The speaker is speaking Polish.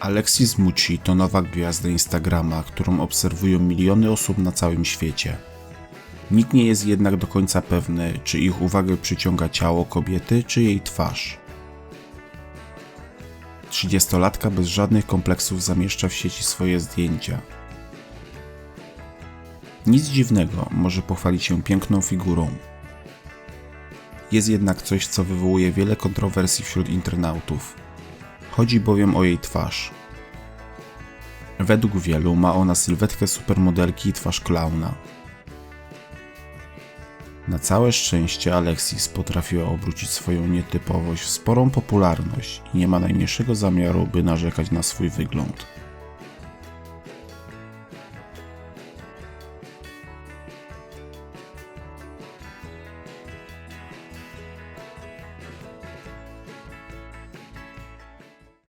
Alexis Mucci to nowa gwiazda Instagrama, którą obserwują miliony osób na całym świecie. Nikt nie jest jednak do końca pewny, czy ich uwagę przyciąga ciało kobiety, czy jej twarz. 30-latka bez żadnych kompleksów zamieszcza w sieci swoje zdjęcia. Nic dziwnego, może pochwalić się piękną figurą. Jest jednak coś, co wywołuje wiele kontrowersji wśród internautów. Chodzi bowiem o jej twarz. Według wielu ma ona sylwetkę supermodelki i twarz klauna. Na całe szczęście Alexis potrafiła obrócić swoją nietypowość w sporą popularność i nie ma najmniejszego zamiaru, by narzekać na swój wygląd.